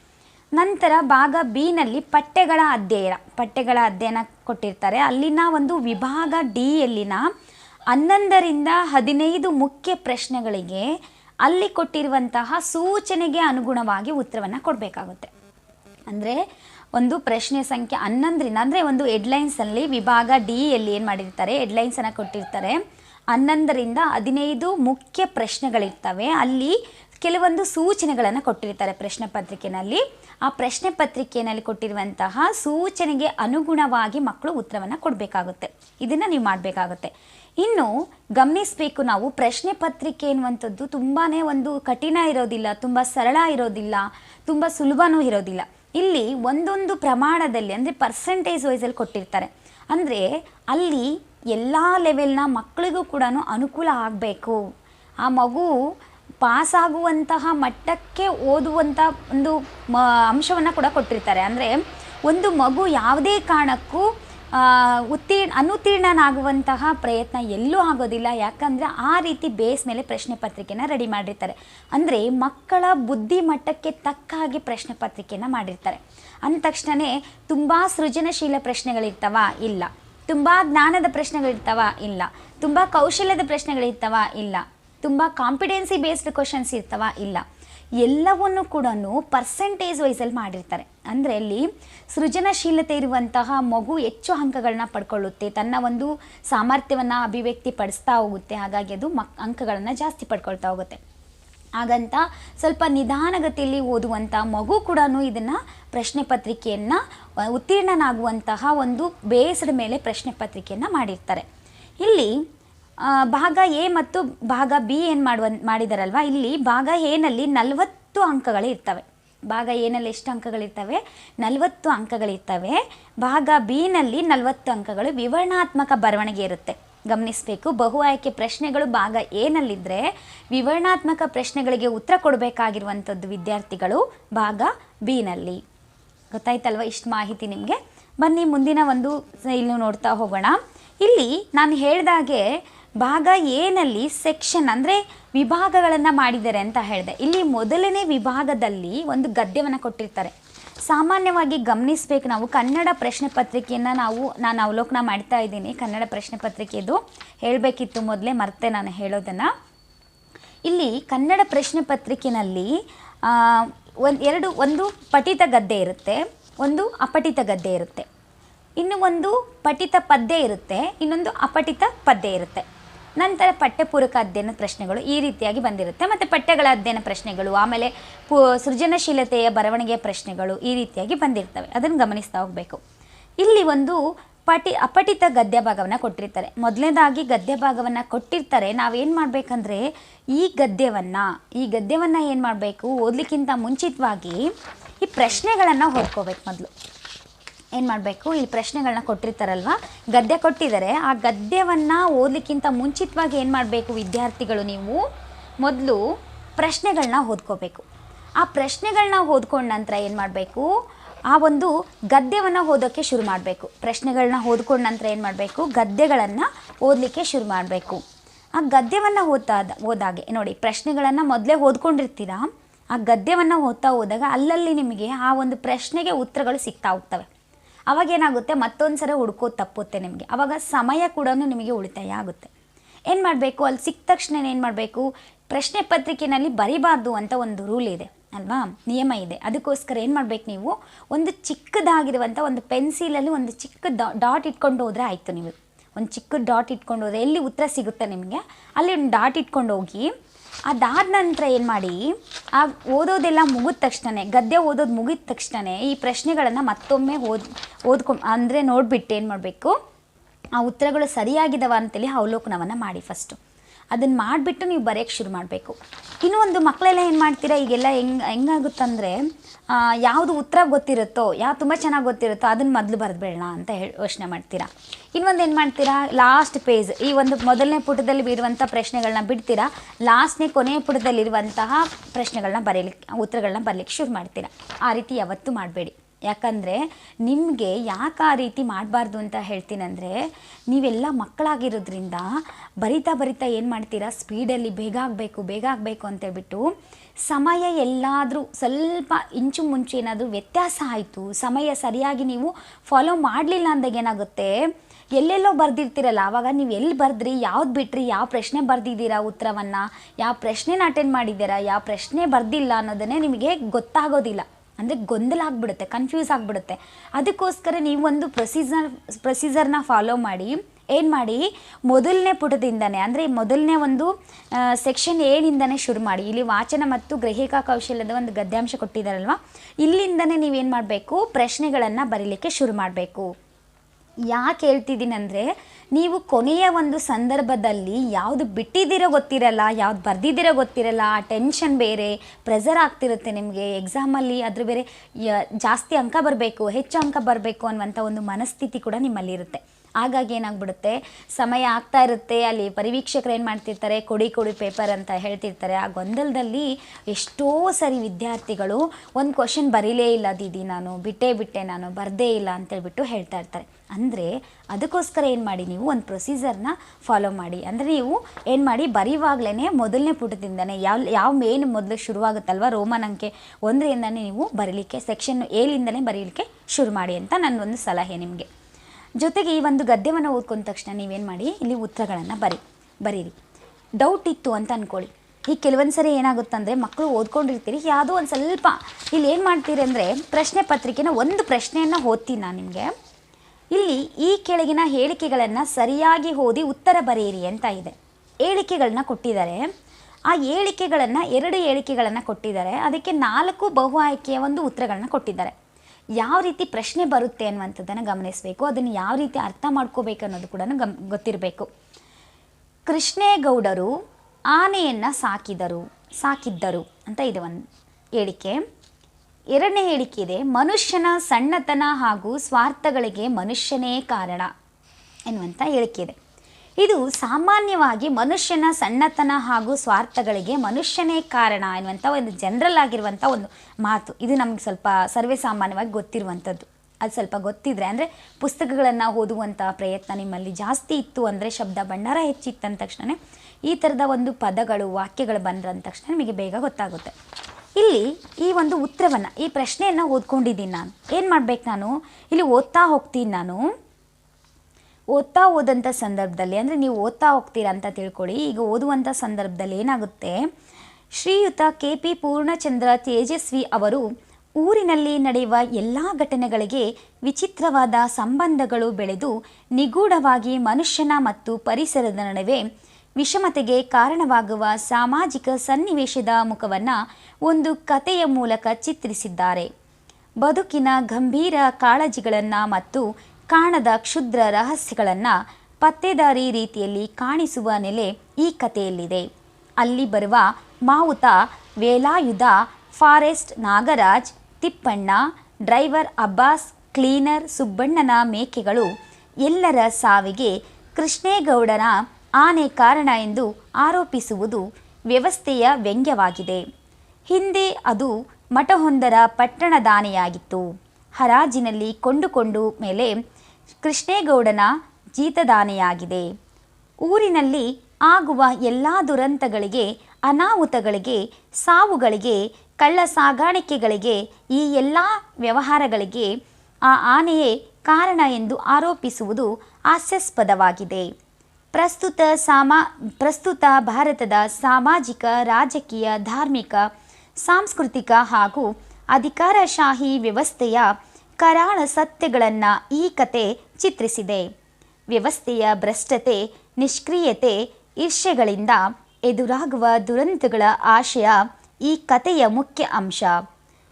ನಂತರ ಭಾಗ ಬಿನಲ್ಲಿ ಪಠ್ಯಗಳ ಅಧ್ಯಯನ ಪಠ್ಯಗಳ ಅಧ್ಯಯನ ಕೊಟ್ಟಿರ್ತಾರೆ. ಅಲ್ಲಿನ ಒಂದು ವಿಭಾಗ ಡಿ ಯಲ್ಲಿನ ಹನ್ನೊಂದರಿಂದ ಹದಿನೈದು ಮುಖ್ಯ ಪ್ರಶ್ನೆಗಳಿಗೆ ಅಲ್ಲಿ ಕೊಟ್ಟಿರುವಂತಹ ಸೂಚನೆಗೆ ಅನುಗುಣವಾಗಿ ಉತ್ತರವನ್ನು ಕೊಡಬೇಕಾಗುತ್ತೆ. ಅಂದರೆ ಒಂದು ಪ್ರಶ್ನೆ ಸಂಖ್ಯೆ ಹನ್ನೊಂದರಿಂದ, ಅಂದರೆ ಒಂದು ಹೆಡ್ಲೈನ್ಸಲ್ಲಿ ವಿಭಾಗ ಡಿ ಯಲ್ಲಿ ಏನು ಮಾಡಿರ್ತಾರೆ ಹೆಡ್ಲೈನ್ಸನ್ನು ಕೊಟ್ಟಿರ್ತಾರೆ. ಹನ್ನೊಂದರಿಂದ ಹದಿನೈದು ಮುಖ್ಯ ಪ್ರಶ್ನೆಗಳಿರ್ತವೆ. ಅಲ್ಲಿ ಕೆಲವೊಂದು ಸೂಚನೆಗಳನ್ನು ಕೊಟ್ಟಿರ್ತಾರೆ ಪ್ರಶ್ನೆ ಪತ್ರಿಕೆಯಲ್ಲಿ ಆ ಪ್ರಶ್ನೆ ಪತ್ರಿಕೆಯಲ್ಲಿ ಕೊಟ್ಟಿರುವಂತಹ ಸೂಚನೆಗೆ ಅನುಗುಣವಾಗಿ ಮಕ್ಕಳು ಉತ್ತರವನ್ನು ಕೊಡಬೇಕಾಗುತ್ತೆ. ಇದನ್ನು ನೀವು ಮಾಡಬೇಕಾಗುತ್ತೆ. ಇನ್ನು ಗಮನಿಸಬೇಕು ನಾವು, ಪ್ರಶ್ನೆ ಪತ್ರಿಕೆ ಎನ್ನುವಂಥದ್ದು ತುಂಬಾ ಒಂದು ಕಠಿಣ ಇರೋದಿಲ್ಲ, ತುಂಬ ಸರಳ ಇರೋದಿಲ್ಲ, ತುಂಬ ಸುಲಭನೂ ಇರೋದಿಲ್ಲ. ಇಲ್ಲಿ ಒಂದೊಂದು ಪ್ರಮಾಣದಲ್ಲಿ, ಅಂದರೆ ಪರ್ಸೆಂಟೇಜ್ ವೈಸಲ್ಲಿ ಕೊಟ್ಟಿರ್ತಾರೆ. ಅಂದರೆ ಅಲ್ಲಿ ಎಲ್ಲ ಲೆವೆಲ್ನ ಮಕ್ಕಳಿಗೂ ಕೂಡ ಅನುಕೂಲ ಆಗಬೇಕು. ಆ ಮಗು ಪಾಸಾಗುವಂತಹ ಮಟ್ಟಕ್ಕೆ ಓದುವಂಥ ಒಂದು ಮ, ಅಂಶವನ್ನು ಕೂಡ ಕೊಟ್ಟಿರ್ತಾರೆ. ಅಂದರೆ ಒಂದು ಮಗು ಯಾವುದೇ ಕಾರಣಕ್ಕೂ ಉತ್ತೀರ್ಣ, ಅನುತ್ತೀರ್ಣನಾಗುವಂತಹ ಪ್ರಯತ್ನ ಎಲ್ಲೂ ಆಗೋದಿಲ್ಲ. ಯಾಕಂದರೆ ಆ ರೀತಿ ಬೇಸ್ ಮೇಲೆ ಪ್ರಶ್ನೆ ಪತ್ರಿಕೆನ ರೆಡಿ ಮಾಡಿರ್ತಾರೆ. ಅಂದರೆ ಮಕ್ಕಳ ಬುದ್ಧಿ ಮಟ್ಟಕ್ಕೆ ತಕ್ಕ ಹಾಗೆ ಪ್ರಶ್ನೆ ಪತ್ರಿಕೆನ ಮಾಡಿರ್ತಾರೆ. ಅಂದ ತಕ್ಷಣವೇ ತುಂಬ ಸೃಜನಶೀಲ ಪ್ರಶ್ನೆಗಳಿರ್ತಾವ? ಇಲ್ಲ. ತುಂಬ ಜ್ಞಾನದ ಪ್ರಶ್ನೆಗಳಿರ್ತಾವ? ಇಲ್ಲ. ತುಂಬ ಕೌಶಲ್ಯದ ಪ್ರಶ್ನೆಗಳಿರ್ತಾವ? ಇಲ್ಲ. ತುಂಬ ಕಾಂಪಿಡೆನ್ಸಿ ಬೇಸ್ಡ್ ಕ್ವಶನ್ಸ್ ಇರ್ತವ? ಇಲ್ಲ. ಎಲ್ಲವನ್ನು ಕೂಡ ಪರ್ಸೆಂಟೇಜ್ ವೈಸಲ್ಲಿ ಮಾಡಿರ್ತಾರೆ. ಅಂದರೆ ಅಲ್ಲಿ ಸೃಜನಶೀಲತೆ ಇರುವಂತಹ ಮಗು ಹೆಚ್ಚು ಅಂಕಗಳನ್ನ ಪಡ್ಕೊಳ್ಳುತ್ತೆ. ತನ್ನ ಒಂದು ಸಾಮರ್ಥ್ಯವನ್ನು ಅಭಿವ್ಯಕ್ತಿ ಪಡಿಸ್ತಾ ಹೋಗುತ್ತೆ. ಹಾಗಾಗಿ ಅದು ಮಕ್, ಅಂಕಗಳನ್ನು ಜಾಸ್ತಿ ಪಡ್ಕೊಳ್ತಾ ಹೋಗುತ್ತೆ. ಹಾಗಂತ ಸ್ವಲ್ಪ ನಿಧಾನಗತಿಯಲ್ಲಿ ಓದುವಂಥ ಮಗು ಕೂಡ ಇದನ್ನು ಪ್ರಶ್ನೆ ಪತ್ರಿಕೆಯನ್ನು, ಉತ್ತೀರ್ಣನಾಗುವಂತಹ ಒಂದು ಬೇಸ್ಡ್ ಮೇಲೆ ಪ್ರಶ್ನೆ ಪತ್ರಿಕೆಯನ್ನು ಮಾಡಿರ್ತಾರೆ. ಇಲ್ಲಿ ಭಾಗ ಎ ಮತ್ತು ಭಾಗ ಬಿ ಏನು ಮಾಡುವ, ಮಾಡಿದಾರಲ್ವ? ಇಲ್ಲಿ ಭಾಗ ಎನಲ್ಲಿ ನಲವತ್ತು ಅಂಕಗಳು ಇರ್ತವೆ. ಭಾಗ ಎನಲ್ಲಿ ಎಷ್ಟು ಅಂಕಗಳಿರ್ತವೆ ನಲವತ್ತು ಅಂಕಗಳಿರ್ತವೆ ಭಾಗ ಬಿನಲ್ಲಿ ನಲವತ್ತು ಅಂಕಗಳು ವಿವರಣಾತ್ಮಕ ಬರವಣಿಗೆ ಇರುತ್ತೆ. ಗಮನಿಸಬೇಕು. ಬಹು ಆಯ್ಕೆ ಪ್ರಶ್ನೆಗಳು ಭಾಗ ಎನಲ್ಲಿದ್ದರೆ ವಿವರಣಾತ್ಮಕ ಪ್ರಶ್ನೆಗಳಿಗೆ ಉತ್ತರ ಕೊಡಬೇಕಾಗಿರುವಂಥದ್ದು ವಿದ್ಯಾರ್ಥಿಗಳು ಭಾಗ ಬಿನಲ್ಲಿ. ಗೊತ್ತಾಯ್ತಲ್ವ ಇಷ್ಟು ಮಾಹಿತಿ ನಿಮಗೆ? ಬನ್ನಿ ಮುಂದಿನ ಒಂದು ಇಲ್ಲಿ ನೋಡ್ತಾ ಹೋಗೋಣ. ಇಲ್ಲಿ ನಾನು ಹೇಳ್ದಾಗೆ ಭಾಗ ಎನಲ್ಲಿ ಸೆಕ್ಷನ್ ಅಂದರೆ ವಿಭಾಗಗಳನ್ನು ಮಾಡಿದ್ದಾರೆ ಅಂತ ಹೇಳಿದೆ. ಇಲ್ಲಿ ಮೊದಲನೇ ವಿಭಾಗದಲ್ಲಿ ಒಂದು ಗದ್ಯವನ್ನು ಕೊಟ್ಟಿರ್ತಾರೆ. ಸಾಮಾನ್ಯವಾಗಿ ಗಮನಿಸಬೇಕು ನಾವು. ಕನ್ನಡ ಪ್ರಶ್ನೆ ಪತ್ರಿಕೆಯನ್ನು ನಾವು, ನಾನು ಅವಲೋಕನ ಮಾಡ್ತಾ ಇದ್ದೀನಿ. ಕನ್ನಡ ಪ್ರಶ್ನೆ ಪತ್ರಿಕೆದು ಹೇಳಬೇಕಿತ್ತು ಮೊದಲೇ, ಮರ್ತೆ ನಾನು ಹೇಳೋದನ್ನು. ಇಲ್ಲಿ ಕನ್ನಡ ಪ್ರಶ್ನೆ ಪತ್ರಿಕೆಯಲ್ಲಿ ಒಂದು ಎರಡು, ಒಂದು ಪಠಿತ ಗದ್ದೆ ಇರುತ್ತೆ, ಒಂದು ಅಪಠಿತ ಗದ್ದೆ ಇರುತ್ತೆ. ಇನ್ನು ಒಂದು ಪಠಿತ ಪದ್ಯ ಇರುತ್ತೆ, ಇನ್ನೊಂದು ಅಪಠಿತ ಪದ್ಯ ಇರುತ್ತೆ. ನಂತರ ಪಠ್ಯಪೂರಕ ಅಧ್ಯಯನ ಪ್ರಶ್ನೆಗಳು ಈ ರೀತಿಯಾಗಿ ಬಂದಿರುತ್ತೆ. ಮತ್ತು ಪಠ್ಯಗಳ ಅಧ್ಯಯನ ಪ್ರಶ್ನೆಗಳು, ಆಮೇಲೆ ಸೃಜನಶೀಲತೆಯ ಬರವಣಿಗೆಯ ಪ್ರಶ್ನೆಗಳು ಈ ರೀತಿಯಾಗಿ ಬಂದಿರ್ತವೆ. ಅದನ್ನು ಗಮನಿಸ್ತಾ ಹೋಗಬೇಕು. ಇಲ್ಲಿ ಒಂದು ಪಟಿ ಅಪಠಿತ ಗದ್ಯ ಭಾಗವನ್ನು ಕೊಟ್ಟಿರ್ತಾರೆ. ಮೊದಲನೇದಾಗಿ ಗದ್ಯ ಭಾಗವನ್ನು ಕೊಟ್ಟಿರ್ತಾರೆ. ನಾವೇನು ಮಾಡಬೇಕಂದ್ರೆ, ಈ ಗದ್ಯವನ್ನು ಈ ಗದ್ಯವನ್ನು ಏನು ಮಾಡಬೇಕು? ಓದಲಿಕ್ಕಿಂತ ಮುಂಚಿತವಾಗಿ ಈ ಪ್ರಶ್ನೆಗಳನ್ನು ಹೊರ್ಕೋಬೇಕು ಮೊದಲು. ಏನು ಮಾಡಬೇಕು? ಈ ಪ್ರಶ್ನೆಗಳನ್ನ ಕೊಟ್ಟಿರ್ತಾರಲ್ವ? ಗದ್ಯ ಕೊಟ್ಟಿದ್ದಾರೆ. ಆ ಗದ್ಯವನ್ನು ಓದಲಿಕ್ಕಿಂತ ಮುಂಚಿತವಾಗಿ ಏನು ಮಾಡಬೇಕು ವಿದ್ಯಾರ್ಥಿಗಳು ನೀವು? ಮೊದಲು ಪ್ರಶ್ನೆಗಳನ್ನ ಓದ್ಕೋಬೇಕು. ಆ ಪ್ರಶ್ನೆಗಳನ್ನ ಓದ್ಕೊಂಡ ನಂತರ ಏನು ಮಾಡಬೇಕು? ಆ ಒಂದು ಗದ್ಯವನ್ನು ಓದೋಕ್ಕೆ ಶುರು ಮಾಡಬೇಕು. ಪ್ರಶ್ನೆಗಳನ್ನ ಓದ್ಕೊಂಡ ನಂತರ ಏನು ಮಾಡಬೇಕು? ಗದ್ಯಗಳನ್ನು ಓದಲಿಕ್ಕೆ ಶುರು ಮಾಡಬೇಕು. ಆ ಗದ್ಯವನ್ನು ಓದ್ತಾ ಓದಾಗೆ, ನೋಡಿ, ಪ್ರಶ್ನೆಗಳನ್ನು ಮೊದಲೇ ಓದ್ಕೊಂಡಿರ್ತೀರಾ? ಆ ಗದ್ಯವನ್ನು ಓದ್ತಾ ಹೋದಾಗ ಅಲ್ಲಲ್ಲಿ ನಿಮಗೆ ಆ ಒಂದು ಪ್ರಶ್ನೆಗೆ ಉತ್ತರಗಳು ಸಿಗ್ತಾ ಹೋಗ್ತವೆ. ಅವಾಗ ಏನಾಗುತ್ತೆ? ಮತ್ತೊಂದು ಸಲ ಹುಡ್ಕೋದು ತಪ್ಪುತ್ತೆ ನಿಮಗೆ. ಅವಾಗ ಸಮಯ ಕೂಡ ನಿಮಗೆ ಉಳಿತಾಯ ಆಗುತ್ತೆ. ಏನು ಮಾಡಬೇಕು? ಅಲ್ಲಿ ಸಿಕ್ಕ ತಕ್ಷಣ ಏನು ಮಾಡಬೇಕು? ಪ್ರಶ್ನೆ ಪತ್ರಿಕೆಯಲ್ಲಿ ಬರಿಬಾರ್ದು ಅಂತ ಒಂದು ರೂಲ್ ಇದೆ, ಅಲ್ವಾ? ನಿಯಮ ಇದೆ. ಅದಕ್ಕೋಸ್ಕರ ಏನು ಮಾಡಬೇಕು ನೀವು? ಒಂದು ಚಿಕ್ಕದಾಗಿರುವಂಥ ಒಂದು ಪೆನ್ಸಿಲಲ್ಲಿ ಒಂದು ಚಿಕ್ಕ ಡಾಟ್ ಇಟ್ಕೊಂಡು ಹೋದರೆ ಆಯಿತು ನೀವು. ಒಂದು ಚಿಕ್ಕ ಡಾಟ್ ಇಟ್ಕೊಂಡು ಹೋದರೆ ಎಲ್ಲಿ ಉತ್ತರ ಸಿಗುತ್ತೆ ನಿಮಗೆ? ಅಲ್ಲಿ ಒಂದು ಡಾಟ್ ಇಟ್ಕೊಂಡು ಹೋಗಿ, ಅದಾದ ನಂತರ ಏನು ಮಾಡಿ? ಆ ಓದೋದೆಲ್ಲ ಮುಗಿದ ತಕ್ಷಣ ಗದ್ಯ ಓದೋದು ಮುಗಿದ ತಕ್ಷಣ ಈ ಪ್ರಶ್ನೆಗಳನ್ನು ಮತ್ತೊಮ್ಮೆ ಓದ್, ಓದ್ಕೊ, ಅಂದರೆ ನೋಡಿಬಿಟ್ಟು ಏನು ಮಾಡಬೇಕು? ಆ ಉತ್ತರಗಳು ಸರಿಯಾಗಿದ್ದಾವ ಅಂತೇಳಿ ಅವಲೋಕನವನ್ನು ಮಾಡಿ ಫಸ್ಟು ಅದನ್ನು ಮಾಡಿಬಿಟ್ಟು ನೀವು ಬರೆಯೋಕ್ಕೆ ಶುರು ಮಾಡಬೇಕು. ಇನ್ನೂ ಒಂದು ಮಕ್ಕಳೆಲ್ಲ ಏನು ಮಾಡ್ತೀರಾ? ಈಗೆಲ್ಲ ಹೆಂಗೆ, ಹೆಂಗಾಗುತ್ತಂದರೆ ಯಾವುದು ಉತ್ತರ ಗೊತ್ತಿರುತ್ತೋ ಯಾವ್ದು ತುಂಬ ಚೆನ್ನಾಗಿ ಗೊತ್ತಿರುತ್ತೋ ಅದನ್ನು ಮೊದಲು ಬರೆದ್ಬೇಡ ಅಂತ ಹೇಳಿ ಯೋಚನೆ ಮಾಡ್ತೀರಾ. ಇನ್ನೊಂದು ಏನು ಮಾಡ್ತೀರಾ? ಲಾಸ್ಟ್ ಪೇಜ್ ಈ ಒಂದು ಮೊದಲನೇ ಪುಟದಲ್ಲಿ ಇರುವಂಥ ಪ್ರಶ್ನೆಗಳನ್ನ ಬಿಡ್ತೀರಾ? ಲಾಸ್ಟ್ನೇ ಕೊನೆಯ ಪುಟದಲ್ಲಿರುವಂತಹ ಪ್ರಶ್ನೆಗಳನ್ನ ಬರೀಲಿಕ್ಕೆ ಉತ್ತರಗಳನ್ನ ಬರಲಿಕ್ಕೆ ಶುರು ಮಾಡ್ತೀರಾ? ಆ ರೀತಿ ಯಾವತ್ತೂ ಮಾಡಬೇಡಿ. ಯಾಕಂದರೆ ನಿಮಗೆ ಯಾಕೆ ಆ ರೀತಿ ಮಾಡಬಾರ್ದು ಅಂತ ಹೇಳ್ತೀನಂದರೆ ನೀವೆಲ್ಲ ಮಕ್ಕಳಾಗಿರೋದ್ರಿಂದ ಬರಿತಾ ಬರಿತಾ ಏನು ಮಾಡ್ತೀರಾ? ಸ್ಪೀಡಲ್ಲಿ ಬೇಗ ಆಗಬೇಕು ಬೇಗ ಆಗಬೇಕು ಅಂತೇಳ್ಬಿಟ್ಟು ಸಮಯ ಎಲ್ಲಾದರೂ ಸ್ವಲ್ಪ ಇಂಚು ಮುಂಚೆ ಏನಾದರೂ ವ್ಯತ್ಯಾಸ ಆಯಿತು, ಸಮಯ ಸರಿಯಾಗಿ ನೀವು ಫಾಲೋ ಮಾಡಲಿಲ್ಲ ಅಂದಾಗ ಏನಾಗುತ್ತೆ? ಎಲ್ಲೆಲ್ಲೋ ಬರ್ದಿರ್ತೀರಲ್ಲ, ಆವಾಗ ನೀವು ಎಲ್ಲಿ ಬರೆದ್ರಿ, ಯಾವ್ದು ಬಿಟ್ರಿ, ಯಾವ ಪ್ರಶ್ನೆ ಬರೆದಿದ್ದೀರಾ ಉತ್ತರವನ್ನು, ಯಾವ ಪ್ರಶ್ನೆನ ಅಟೆಂಡ್ ಮಾಡಿದ್ದೀರಾ, ಯಾವ ಪ್ರಶ್ನೆ ಬರ್ದಿಲ್ಲ ಅನ್ನೋದನ್ನೇ ನಿಮಗೆ ಗೊತ್ತಾಗೋದಿಲ್ಲ. ಅಂದರೆ ಗೊಂದಲ ಆಗಿಬಿಡುತ್ತೆ ಕನ್ಫ್ಯೂಸ್ ಆಗಿಬಿಡುತ್ತೆ. ಅದಕ್ಕೋಸ್ಕರ ನೀವೊಂದು ಪ್ರೊಸೀಜರ್ ಪ್ರೊಸೀಜರ್ನ ಫಾಲೋ ಮಾಡಿ, ಏನು ಮಾಡಿ, ಮೊದಲನೇ ಪುಟದಿಂದನೇ, ಅಂದರೆ ಮೊದಲನೇ ಒಂದು ಸೆಕ್ಷನ್ ಏನಿಂದನೇ ಶುರು ಮಾಡಿ, ಇಲ್ಲಿ ವಾಚನ ಮತ್ತು ಗ್ರಹಿಕಾ ಕೌಶಲ್ಯದ ಒಂದು ಗದ್ಯಾಂಶ ಕೊಟ್ಟಿದ್ದಾರಲ್ವ, ಇಲ್ಲಿಂದನೇ ನೀವೇನು ಮಾಡಬೇಕು, ಪ್ರಶ್ನೆಗಳನ್ನು ಬರೀಲಿಕ್ಕೆ ಶುರು ಮಾಡಬೇಕು. ಯಾಕೆ ಹೇಳ್ತಿದ್ದೀನಿ ಅಂದರೆ ನೀವು ಕೊನೆಯ ಒಂದು ಸಂದರ್ಭದಲ್ಲಿ ಯಾವುದು ಬಿಟ್ಟಿದ್ದೀರೋ ಗೊತ್ತಿರಲ್ಲ, ಯಾವ್ದು ಬರ್ದಿದ್ದೀರೋ ಗೊತ್ತಿರಲ್ಲ, ಆ ಟೆನ್ಷನ್ ಬೇರೆ, ಪ್ರೆಸರ್ ಆಗ್ತಿರುತ್ತೆ ನಿಮಗೆ ಎಕ್ಸಾಮಲ್ಲಿ ಅದ್ರ ಬೇರೆ ಜಾಸ್ತಿ ಅಂಕ ಬರಬೇಕು, ಹೆಚ್ಚು ಅಂಕ ಬರಬೇಕು ಅನ್ನುವಂಥ ಒಂದು ಮನಸ್ಥಿತಿ ಕೂಡ ನಿಮ್ಮಲ್ಲಿರುತ್ತೆ. ಹಾಗಾಗಿ ಏನಾಗ್ಬಿಡುತ್ತೆ? ಸಮಯ ಆಗ್ತಾ ಇರುತ್ತೆ, ಅಲ್ಲಿ ಪರಿವೀಕ್ಷಕರು ಏನು ಮಾಡ್ತಿರ್ತಾರೆ? ಕೊಡಿ ಕೊಡಿ ಪೇಪರ್ ಅಂತ ಹೇಳ್ತಿರ್ತಾರೆ. ಆ ಗೊಂದಲದಲ್ಲಿ ಎಷ್ಟೋ ಸರಿ ವಿದ್ಯಾರ್ಥಿಗಳು ಒಂದು ಕ್ವಶನ್ ಬರೀಲೇ ಇಲ್ಲ, ದೀದಿ ನಾನು ಬಿಟ್ಟೇ ಬಿಟ್ಟೆ, ನಾನು ಬರದೇ ಇಲ್ಲ ಅಂತೇಳ್ಬಿಟ್ಟು ಹೇಳ್ತಾ ಇರ್ತಾರೆ. ಅಂದರೆ ಅದಕ್ಕೋಸ್ಕರ ಏನು ಮಾಡಿ ನೀವು ಒಂದು ಪ್ರೊಸೀಜರ್ನ ಫಾಲೋ ಮಾಡಿ. ಅಂದರೆ ನೀವು ಏನು ಮಾಡಿ ಬರೆಯುವಾಗಲೇ ಮೊದಲನೇ ಪುಟದಿಂದನೇ ಯಾವ ಯಾವ ಮೇನ್ ಮೊದಲು ಶುರುವಾಗುತ್ತಲ್ವ? ರೋಮನ್ ಅಂಕೆ ಒಂದರಿಂದನೇ ನೀವು ಬರೀಲಿಕ್ಕೆ ಸೆಕ್ಷನ್ ಏಲಿಂದನೇ ಬರೀಲಿಕ್ಕೆ ಶುರು ಮಾಡಿ ಅಂತ ನನ್ನ ಒಂದು ಸಲಹೆ ನಿಮಗೆ. ಜೊತೆಗೆ ಈ ಒಂದು ಗದ್ಯವನ್ನು ಓದ್ಕೊಂಡ ತಕ್ಷಣ ನೀವೇನು ಮಾಡಿ? ಇಲ್ಲಿ ಉತ್ತರಗಳನ್ನು ಬರಿ, ಬರೀರಿ. ಡೌಟ್ ಇತ್ತು ಅಂತ ಅಂದ್ಕೊಳ್ಳಿ ಈಗ ಕೆಲವೊಂದು ಸರಿ ಏನಾಗುತ್ತಂದರೆ ಮಕ್ಕಳು ಓದ್ಕೊಂಡಿರ್ತೀರಿ, ಯಾವುದೋ ಒಂದು ಸ್ವಲ್ಪ ಇಲ್ಲಿ ಏನು ಮಾಡ್ತೀರಿ ಅಂದರೆ ಪ್ರಶ್ನೆ ಪತ್ರಿಕೆನ ಒಂದು ಪ್ರಶ್ನೆಯನ್ನು ಓದ್ತೀನಿ ನಾನು ನಿಮಗೆ. ಇಲ್ಲಿ ಈ ಕೆಳಗಿನ ಹೇಳಿಕೆಗಳನ್ನು ಸರಿಯಾಗಿ ಓದಿ ಉತ್ತರ ಬರೆಯಿರಿ ಅಂತ ಇದೆ. ಹೇಳಿಕೆಗಳನ್ನ ಕೊಟ್ಟಿದ್ದಾರೆ. ಆ ಹೇಳಿಕೆಗಳನ್ನು ಎರಡು ಹೇಳಿಕೆಗಳನ್ನು ಕೊಟ್ಟಿದ್ದಾರೆ. ಅದಕ್ಕೆ ನಾಲ್ಕು ಬಹು ಆಯ್ಕೆಯ ಒಂದು ಉತ್ತರಗಳನ್ನ ಕೊಟ್ಟಿದ್ದಾರೆ. ಯಾವ ರೀತಿ ಪ್ರಶ್ನೆ ಬರುತ್ತೆ ಅನ್ನುವಂಥದ್ದನ್ನು ಗಮನಿಸಬೇಕು, ಅದನ್ನು ಯಾವ ರೀತಿ ಅರ್ಥ ಮಾಡ್ಕೋಬೇಕು ಅನ್ನೋದು ಕೂಡ ಗಮ್, ಗೊತ್ತಿರಬೇಕು. ಕೃಷ್ಣೇಗೌಡರು ಆನೆಯನ್ನು ಸಾಕಿದರು, ಸಾಕಿದ್ದರು ಅಂತ ಇದೆ ಒಂದು ಹೇಳಿಕೆ. ಎರಡನೇ ಹೇಳಿಕೆ ಇದೆ, ಮನುಷ್ಯನ ಸಣ್ಣತನ ಹಾಗೂ ಸ್ವಾರ್ಥಗಳಿಗೆ ಮನುಷ್ಯನೇ ಕಾರಣ ಎನ್ನುವಂಥ ಹೇಳಿಕೆ ಇದೆ. ಇದು ಸಾಮಾನ್ಯವಾಗಿ ಮನುಷ್ಯನ ಸಣ್ಣತನ ಹಾಗೂ ಸ್ವಾರ್ಥಗಳಿಗೆ ಮನುಷ್ಯನೇ ಕಾರಣ ಎನ್ನುವಂಥ ಒಂದು ಜನರಲ್ ಆಗಿರುವಂಥ ಒಂದು ಮಾತು. ಇದು ನಮಗೆ ಸ್ವಲ್ಪ ಸರ್ವೇ ಸಾಮಾನ್ಯವಾಗಿ ಗೊತ್ತಿರುವಂಥದ್ದು ಅದು ಸ್ವಲ್ಪ ಗೊತ್ತಿದ್ರೆ ಅಂದರೆ ಪುಸ್ತಕಗಳನ್ನು ಓದುವಂಥ ಪ್ರಯತ್ನ ನಿಮ್ಮಲ್ಲಿ ಜಾಸ್ತಿ ಇತ್ತು ಅಂದರೆ ಶಬ್ದ ಭಂಡಾರ ಹೆಚ್ಚಿತ್ತಂದ ತಕ್ಷಣ ಈ ಥರದ ಒಂದು ಪದಗಳು, ವಾಕ್ಯಗಳು ಬಂದ್ರಂದ ತಕ್ಷಣ ನಿಮಗೆ ಬೇಗ ಗೊತ್ತಾಗುತ್ತೆ. ಇಲ್ಲಿ ಈ ಒಂದು ಉತ್ತರವನ್ನು, ಈ ಪ್ರಶ್ನೆಯನ್ನು ಓದ್ಕೊಂಡಿದ್ದೀನಿ ನಾನು. ಏನು ಮಾಡ್ಬೇಕು ನಾನು? ಇಲ್ಲಿ ಓದ್ತಾ ಹೋಗ್ತೀನಿ ನಾನು. ಓದ್ತಾ ಓದಂಥ ಸಂದರ್ಭದಲ್ಲಿ, ಅಂದರೆ ನೀವು ಓದ್ತಾ ಹೋಗ್ತೀರಾ ಅಂತ ತಿಳ್ಕೊಳ್ಳಿ. ಈಗ ಓದುವಂಥ ಸಂದರ್ಭದಲ್ಲಿ ಏನಾಗುತ್ತೆ? ಶ್ರೀಯುತ ಕೆ ಪಿ ಪೂರ್ಣಚಂದ್ರ ತೇಜಸ್ವಿ ಅವರು ಊರಿನಲ್ಲಿ ನಡೆಯುವ ಎಲ್ಲ ಘಟನೆಗಳಿಗೆ ವಿಚಿತ್ರವಾದ ಸಂಬಂಧಗಳು ಬೆಳೆದು ನಿಗೂಢವಾಗಿ ಮನುಷ್ಯನ ಮತ್ತು ಪರಿಸರದ ನಡುವೆ ವಿಷಮತೆಗೆ ಕಾರಣವಾಗುವ ಸಾಮಾಜಿಕ ಸನ್ನಿವೇಶದ ಮುಖವನ್ನು ಒಂದು ಕಥೆಯ ಮೂಲಕ ಚಿತ್ರಿಸಿದ್ದಾರೆ. ಬದುಕಿನ ಗಂಭೀರ ಕಾಳಜಿಗಳನ್ನು ಮತ್ತು ಕಾಣದ ಕ್ಷುದ್ರ ರಹಸ್ಯಗಳನ್ನು ಪತ್ತೆದಾರಿ ರೀತಿಯಲ್ಲಿ ಕಾಣಿಸುವ ನೆಲೆ ಈ ಕಥೆಯಲ್ಲಿದೆ. ಅಲ್ಲಿ ಬರುವ ಮಾವುತ, Velayudha, forest Nagaraj, Thippanna, driver Abbas, cleaner ಸುಬ್ಬಣ್ಣನ ಮೇಕೆಗಳು ಎಲ್ಲರ ಸಾವಿಗೆ ಕೃಷ್ಣೇಗೌಡನ ಆನೆ ಕಾರಣ ಎಂದು ಆರೋಪಿಸುವುದು ವ್ಯವಸ್ಥೆಯ ವ್ಯಂಗ್ಯವಾಗಿದೆ. ಹಿಂದೆ ಅದು ಮಠಹೊಂದರ ಪಟ್ಟಣದಾನೆಯಾಗಿತ್ತು. ಹರಾಜಿನಲ್ಲಿ ಕೊಂಡುಕೊಂಡು ಮೇಲೆ ಕೃಷ್ಣೇಗೌಡನ ಜೀತದಾನೆಯಾಗಿದೆ. ಊರಿನಲ್ಲಿ ಆಗುವ ಎಲ್ಲ ದುರಂತಗಳಿಗೆ, ಅನಾಹುತಗಳಿಗೆ, ಸಾವುಗಳಿಗೆ, ಕಳ್ಳ ಸಾಗಾಣಿಕೆಗಳಿಗೆ ಈ ಎಲ್ಲ ವ್ಯವಹಾರಗಳಿಗೆ ಆ ಆನೆಯೇ ಕಾರಣ ಎಂದು ಆರೋಪಿಸುವುದು ಹಾಸ್ಯಾಸ್ಪದವಾಗಿದೆ. ಪ್ರಸ್ತುತ ಸಾಮಾ, ಪ್ರಸ್ತುತ ಭಾರತದ ಸಾಮಾಜಿಕ, ರಾಜಕೀಯ, ಧಾರ್ಮಿಕ, ಸಾಂಸ್ಕೃತಿಕ ಹಾಗೂ ಅಧಿಕಾರಶಾಹಿ ವ್ಯವಸ್ಥೆಯ ಕರಾಳ ಸತ್ಯಗಳನ್ನು ಈ ಕತೆ ಚಿತ್ರಿಸಿದೆ. ವ್ಯವಸ್ಥೆಯ ಭ್ರಷ್ಟತೆ, ನಿಷ್ಕ್ರಿಯತೆ, ಈರ್ಷ್ಯೆಗಳಿಂದ ಎದುರಾಗುವ ದುರಂತಗಳ ಆಶಯ ಈ ಕತೆಯ ಮುಖ್ಯ ಅಂಶ.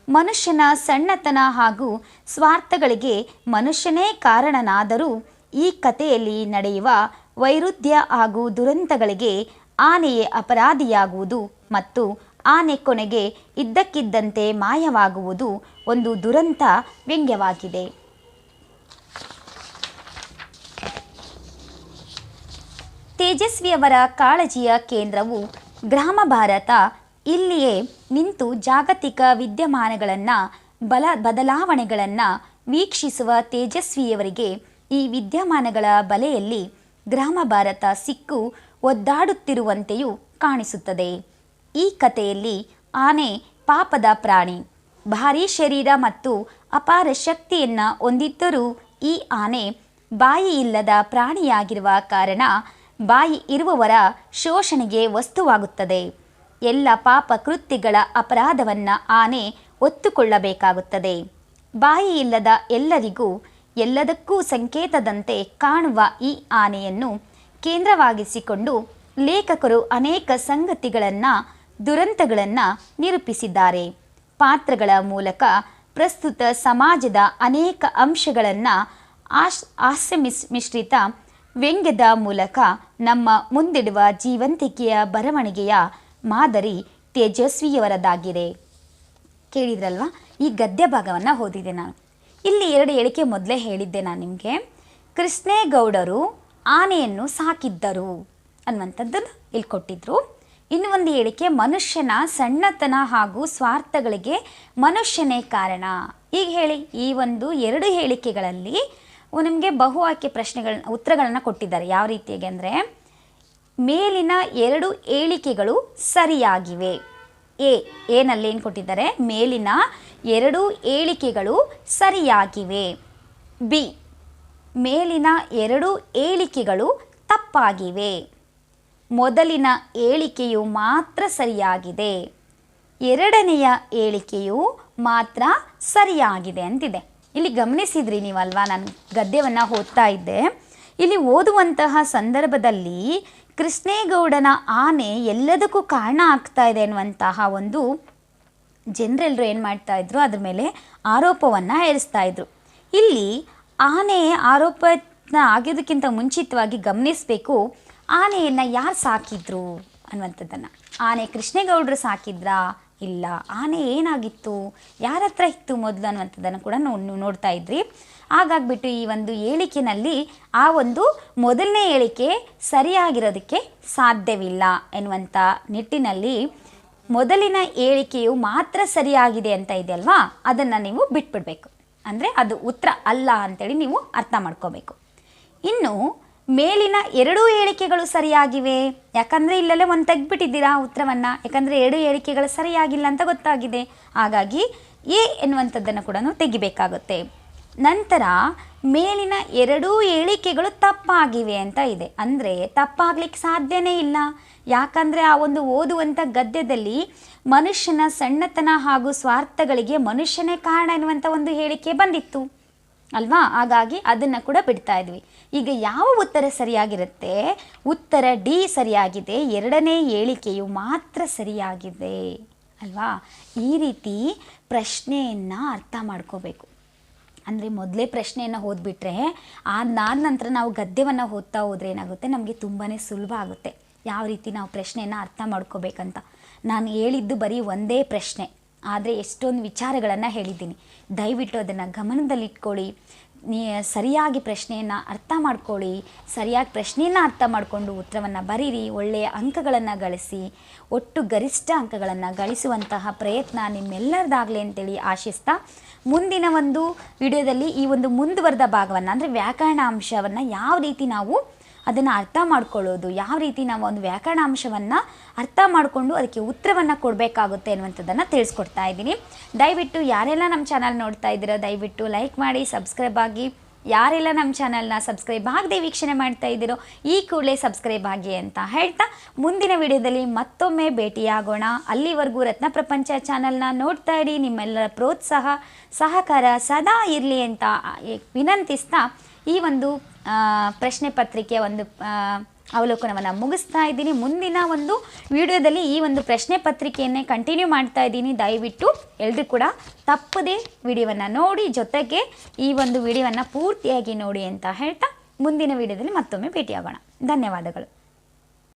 ಮನುಷ್ಯನ ಸಣ್ಣತನ ಹಾಗೂ ಸ್ವಾರ್ಥಗಳಿಗೆ ಮನುಷ್ಯನೇ ಕಾರಣನಾದರೂ ಈ ಕಥೆಯಲ್ಲಿ ನಡೆಯುವ ವೈರುಧ್ಯ ಹಾಗೂ ದುರಂತಗಳಿಗೆ ಆನೆಯೇ ಅಪರಾಧಿಯಾಗುವುದು ಮತ್ತು ಆನೆ ಕೊನೆಗೆ ಇದ್ದಕ್ಕಿದ್ದಂತೆ ಮಾಯವಾಗುವುದು ಒಂದು ದುರಂತ ವ್ಯಂಗ್ಯವಾಗಿದೆ. ತೇಜಸ್ವಿಯವರ ಕಾಳಜಿಯ ಕೇಂದ್ರವು ಗ್ರಾಮ ಭಾರತ. ಇಲ್ಲಿಯೇ ನಿಂತು ಜಾಗತಿಕ ವಿದ್ಯಮಾನಗಳನ್ನು, ಬಲ ಬದಲಾವಣೆಗಳನ್ನು ವೀಕ್ಷಿಸುವ ತೇಜಸ್ವಿಯವರಿಗೆ ಈ ವಿದ್ಯಮಾನಗಳ ಬಲೆಯಲ್ಲಿ ಗ್ರಾಮ ಭಾರತ ಸಿಕ್ಕು ಒದ್ದಾಡುತ್ತಿರುವಂತೆಯೂ ಕಾಣಿಸುತ್ತದೆ. ಈ ಕಥೆಯಲ್ಲಿ ಆನೆ ಪಾಪದ ಪ್ರಾಣಿ, ಭಾರೀ ಶರೀರ ಮತ್ತು ಅಪಾರ ಶಕ್ತಿಯನ್ನು ಹೊಂದಿದ್ದರೂ ಈ ಆನೆ ಬಾಯಿ ಇಲ್ಲದ ಪ್ರಾಣಿಯಾಗಿರುವ ಕಾರಣ ಬಾಯಿ ಇರುವವರ ಶೋಷಣೆಗೆ ವಸ್ತುವಾಗುತ್ತದೆ. ಎಲ್ಲ ಪಾಪ ಕೃತ್ಯಗಳ ಅಪರಾಧವನ್ನು ಆನೆ ಒತ್ತುಕೊಳ್ಳಬೇಕಾಗುತ್ತದೆ. ಬಾಯಿ ಇಲ್ಲದ ಎಲ್ಲರಿಗೂ ಎಲ್ಲದಕ್ಕೂ ಸಂಕೇತದಂತೆ ಕಾಣುವ ಈ ಆನೆಯನ್ನು ಕೇಂದ್ರವಾಗಿಸಿಕೊಂಡು ಲೇಖಕರು ಅನೇಕ ಸಂಗತಿಗಳನ್ನು ದುರಂತಗಳನ್ನು ನಿರೂಪಿಸಿದ್ದಾರೆ. ಪಾತ್ರಗಳ ಮೂಲಕ ಪ್ರಸ್ತುತ ಸಮಾಜದ ಅನೇಕ ಅಂಶಗಳನ್ನು ಆಶ್ ಹಾಸ್ಯ ಮಿಶ್ರಿತ ವ್ಯಂಗ್ಯದ ಮೂಲಕ ನಮ್ಮ ಮುಂದಿಡುವ ಜೀವಂತಿಕೆಯ ಬರವಣಿಗೆಯ ಮಾದರಿ ತೇಜಸ್ವಿಯವರದಾಗಿದೆ. ಕೇಳಿದ್ರಲ್ವಾ? ಈ ಗದ್ಯ ಭಾಗವನ್ನು ಓದಿದೆ ನಾನು. ಇಲ್ಲಿ ಎರಡು ಹೇಳಿಕೆ ಮೊದಲೇ ಹೇಳಿದ್ದೆ ನಾನು ನಿಮಗೆ. ಕೃಷ್ಣೇಗೌಡರು ಆನೆಯನ್ನು ಸಾಕಿದ್ದರು ಅನ್ನುವಂಥದ್ದನ್ನು ಇಲ್ಲಿ ಕೊಟ್ಟಿದ್ರು ಇನ್ನು ಒಂದು ಹೇಳಿಕೆ, ಮನುಷ್ಯನ ಸಣ್ಣತನ ಹಾಗೂ ಸ್ವಾರ್ಥಗಳಿಗೆ ಮನುಷ್ಯನೇ ಕಾರಣ. ಈಗ ಹೇಳಿ, ಈ ಒಂದು ಎರಡು ಹೇಳಿಕೆಗಳಲ್ಲಿ ನಿಮಗೆ ಬಹು ಆಯ್ಕೆ ಪ್ರಶ್ನೆಗಳನ್ನ ಉತ್ತರಗಳನ್ನು ಕೊಟ್ಟಿದ್ದಾರೆ. ಯಾವ ರೀತಿಯಾಗಿ ಅಂದರೆ, ಮೇಲಿನ ಎರಡು ಹೇಳಿಕೆಗಳು ಸರಿಯಾಗಿವೆ. ಎ ಏನಲ್ಲಿ ಏನು ಕೊಟ್ಟಿದ್ದಾರೆ? ಮೇಲಿನ ಎರಡು ಹೇಳಿಕೆಗಳು ಸರಿಯಾಗಿವೆ. ಬಿ, ಮೇಲಿನ ಎರಡು ಹೇಳಿಕೆಗಳು ತಪ್ಪಾಗಿವೆ. ಮೊದಲಿನ ಹೇಳಿಕೆಯು ಮಾತ್ರ ಸರಿಯಾಗಿದೆ. ಎರಡನೆಯ ಹೇಳಿಕೆಯು ಮಾತ್ರ ಸರಿಯಾಗಿದೆ ಅಂತಿದೆ. ಇಲ್ಲಿ ಗಮನಿಸಿದ್ರಿ ನೀವಲ್ವಾ? ನಾನು ಗದ್ಯವನ್ನು ಓದ್ತಾ ಇದ್ದೆ. ಇಲ್ಲಿ ಓದುವಂತಹ ಸಂದರ್ಭದಲ್ಲಿ ಕೃಷ್ಣೇಗೌಡನ ಆನೆ ಎಲ್ಲದಕ್ಕೂ ಕಾರಣ ಆಗ್ತಾ ಇದೆ ಅನ್ನುವಂತಹ ಒಂದು ಜನರೆಲ್ಲರೂ ಏನು ಮಾಡ್ತಾ ಇದ್ರು? ಅದ್ರ ಮೇಲೆ ಆರೋಪವನ್ನು ಏರಿಸ್ತಾ ಇದ್ರು. ಇಲ್ಲಿ ಆನೆ ಆರೋಪನ ಆಗಿದ್ದಕ್ಕಿಂತ ಮುಂಚಿತವಾಗಿ ಗಮನಿಸಬೇಕು. ಆನೆಯನ್ನು ಯಾರು ಸಾಕಿದ್ರು ಅನ್ನುವಂಥದ್ದನ್ನು. ಆನೆ ಕೃಷ್ಣೇಗೌಡರು ಸಾಕಿದ್ರಾ ಇಲ್ಲ. ಆನೆ ಏನಾಗಿತ್ತು? ಯಾರ ಹತ್ರ ಇತ್ತು ಮೊದಲು ಅನ್ನುವಂಥದ್ದನ್ನು ಕೂಡ ನೋಡ್ತಾ ಇದ್ರಿ ಹಾಗಾಗ್ಬಿಟ್ಟು ಈ ಒಂದು ಹೇಳಿಕೆನಲ್ಲಿ ಆ ಒಂದು ಮೊದಲನೇ ಹೇಳಿಕೆ ಸರಿಯಾಗಿರೋದಕ್ಕೆ ಸಾಧ್ಯವಿಲ್ಲ ಎನ್ನುವಂಥ ನಿಟ್ಟಿನಲ್ಲಿ ಮೊದಲಿನ ಹೇಳಿಕೆಯು ಮಾತ್ರ ಸರಿಯಾಗಿದೆ ಅಂತ ಇದೆ ಅಲ್ವಾ ಅದನ್ನು ನೀವು ಬಿಟ್ಬಿಡ್ಬೇಕು. ಅಂದರೆ ಅದು ಉತ್ತರ ಅಲ್ಲ ಅಂತೇಳಿ ನೀವು ಅರ್ಥ ಮಾಡ್ಕೋಬೇಕು. ಇನ್ನು ಮೇಲಿನ ಎರಡೂ ಹೇಳಿಕೆಗಳು ಸರಿಯಾಗಿವೆ? ಯಾಕಂದರೆ ಇಲ್ಲೆಲ್ಲ ಒಂದು ತೆಗ್ದುಬಿಟ್ಟಿದ್ದೀರಾ ಉತ್ತರವನ್ನು? ಯಾಕಂದರೆ ಎರಡು ಹೇಳಿಕೆಗಳು ಸರಿಯಾಗಿಲ್ಲ ಅಂತ ಗೊತ್ತಾಗಿದೆ. ಹಾಗಾಗಿ ಎ ಎನ್ನುವಂಥದ್ದನ್ನು ಕೂಡ ತೆಗಿಬೇಕಾಗುತ್ತೆ. ನಂತರ ಮೇಲಿನ ಎರಡೂ ಹೇಳಿಕೆಗಳು ತಪ್ಪಾಗಿವೆ ಅಂತ ಇದೆ. ಅಂದರೆ ತಪ್ಪಾಗ್ಲಿಕ್ಕೆ ಸಾಧ್ಯನೇ ಇಲ್ಲ. ಯಾಕಂದರೆ ಆ ಒಂದು ಓದುವಂಥ ಗದ್ಯದಲ್ಲಿ ಮನುಷ್ಯನ ಸಣ್ಣತನ ಹಾಗೂ ಸ್ವಾರ್ಥಗಳಿಗೆ ಮನುಷ್ಯನೇ ಕಾರಣ ಎನ್ನುವಂಥ ಒಂದು ಹೇಳಿಕೆ ಬಂದಿತ್ತು. ಅಲ್ವಾ? ಹಾಗಾಗಿ ಅದನ್ನು ಕೂಡ ಬಿಡ್ತಾ ಇದ್ವಿ. ಈಗ ಯಾವ ಉತ್ತರ ಸರಿಯಾಗಿರುತ್ತೆ? ಉತ್ತರ ಡಿ ಸರಿಯಾಗಿದೆ. ಎರಡನೇ ಹೇಳಿಕೆಯು ಮಾತ್ರ ಸರಿಯಾಗಿದೆ. ಅಲ್ವಾ? ಈ ರೀತಿ ಪ್ರಶ್ನೆಯನ್ನು ಅರ್ಥ ಮಾಡ್ಕೋಬೇಕು. ಅಂದರೆ ಮೊದಲೇ ಪ್ರಶ್ನೆಯನ್ನು ಓದ್ಬಿಟ್ರೆ ಅದಾದ ನಂತರ ನಾವು ಗದ್ಯವನ್ನು ಓದ್ತಾ ಹೋದರೆ ಏನಾಗುತ್ತೆ? ನಮಗೆ ತುಂಬಾ ಸುಲಭ ಆಗುತ್ತೆ. ಯಾವ ರೀತಿ ನಾವು ಪ್ರಶ್ನೆಯನ್ನು ಅರ್ಥ ಮಾಡ್ಕೋಬೇಕಂತ. ನಾನು ಹೇಳಿದ್ದು ಬರೀ ಒಂದೇ ಪ್ರಶ್ನೆ. ಆದರೆ ಎಷ್ಟೊಂದು ವಿಚಾರಗಳನ್ನು ಹೇಳಿದ್ದೀನಿ. ದಯವಿಟ್ಟು ಅದನ್ನು ಗಮನದಲ್ಲಿಟ್ಕೊಳ್ಳಿ. ನೀ, ಸರಿಯಾಗಿ ಪ್ರಶ್ನೆಯನ್ನು ಅರ್ಥ ಮಾಡ್ಕೊಳ್ಳಿ. ಸರಿಯಾಗಿ ಪ್ರಶ್ನೆಯನ್ನು ಅರ್ಥ ಮಾಡಿಕೊಂಡು ಉತ್ತರವನ್ನು ಬರೀರಿ. ಒಳ್ಳೆಯ ಅಂಕಗಳನ್ನು ಗಳಿಸಿ, ಒಟ್ಟು ಗರಿಷ್ಠ ಅಂಕಗಳನ್ನು ಗಳಿಸುವಂತಹ ಪ್ರಯತ್ನ ನಿಮ್ಮೆಲ್ಲರದಾಗಲಿ ಅಂತೇಳಿ ಆಶಿಸ್ತಾ, ಮುಂದಿನ ಒಂದು ವಿಡಿಯೋದಲ್ಲಿ ಈ ಒಂದು ಮುಂದುವರೆದ ಭಾಗವನ್ನು, ಅಂದರೆ ವ್ಯಾಕರಣ ಅಂಶವನ್ನು ಯಾವ ರೀತಿ ನಾವು ಅದನ್ನು ಅರ್ಥ ಮಾಡ್ಕೊಳ್ಳೋದು. ಯಾವ ರೀತಿ ನಾವು ಒಂದು ವ್ಯಾಕರಣಾಂಶವನ್ನು ಅರ್ಥ ಮಾಡಿಕೊಂಡು ಅದಕ್ಕೆ ಉತ್ತರವನ್ನು ಕೊಡಬೇಕಾಗುತ್ತೆ ಅನ್ನುವಂಥದ್ದನ್ನು ತಿಳಿಸ್ಕೊಡ್ತಾ ಇದ್ದೀನಿ. ದಯವಿಟ್ಟು ಯಾರೆಲ್ಲ ನಮ್ಮ ಚಾನಲ್ ನೋಡ್ತಾ ಇದ್ದೀರೋ, ದಯವಿಟ್ಟು ಲೈಕ್ ಮಾಡಿ, ಸಬ್ಸ್ಕ್ರೈಬ್ ಆಗಿ. ಯಾರೆಲ್ಲ ನಮ್ಮ ಚಾನಲ್ನ ಸಬ್ಸ್ಕ್ರೈಬ್ ಆಗದೆ ವೀಕ್ಷಣೆ ಮಾಡ್ತಾ ಇದ್ದೀರೋ, ಈ ಕೂಡಲೇ ಸಬ್ಸ್ಕ್ರೈಬ್ ಆಗಿ ಅಂತ ಹೇಳ್ತಾ ಮುಂದಿನ ವಿಡಿಯೋದಲ್ಲಿ ಮತ್ತೊಮ್ಮೆ ಭೇಟಿಯಾಗೋಣ. ಅಲ್ಲಿವರೆಗೂ ರತ್ನ ಪ್ರಪಂಚ ಚಾನಲ್ನ ನೋಡ್ತಾ ಇರಿ, ನಿಮ್ಮೆಲ್ಲರ ಪ್ರೋತ್ಸಾಹ, ಸಹಕಾರ ಸದಾ ಇರಲಿ ಅಂತ ವಿನಂತಿಸ್ತಾ ಈ ಒಂದು ಪ್ರಶ್ನೆ ಪತ್ರಿಕೆಯ ಒಂದು ಅವಲೋಕನವನ್ನು ಮುಗಿಸ್ತಾ ಇದ್ದೀನಿ. ಮುಂದಿನ ಒಂದು ವಿಡಿಯೋದಲ್ಲಿ ಈ ಒಂದು ಪ್ರಶ್ನೆ ಪತ್ರಿಕೆಯನ್ನೇ ಕಂಟಿನ್ಯೂ ಮಾಡ್ತಾ ಇದ್ದೀನಿ. ದಯವಿಟ್ಟು ಎಲ್ಲರೂ ಕೂಡ ತಪ್ಪದೇ ವಿಡಿಯೋವನ್ನು ನೋಡಿ, ಜೊತೆಗೆ ಈ ಒಂದು ವಿಡಿಯೋವನ್ನು ಪೂರ್ತಿಯಾಗಿ ನೋಡಿ ಅಂತ ಹೇಳ್ತಾ ಮುಂದಿನ ವಿಡಿಯೋದಲ್ಲಿ ಮತ್ತೊಮ್ಮೆ ಭೇಟಿಯಾಗೋಣ. ಧನ್ಯವಾದಗಳು.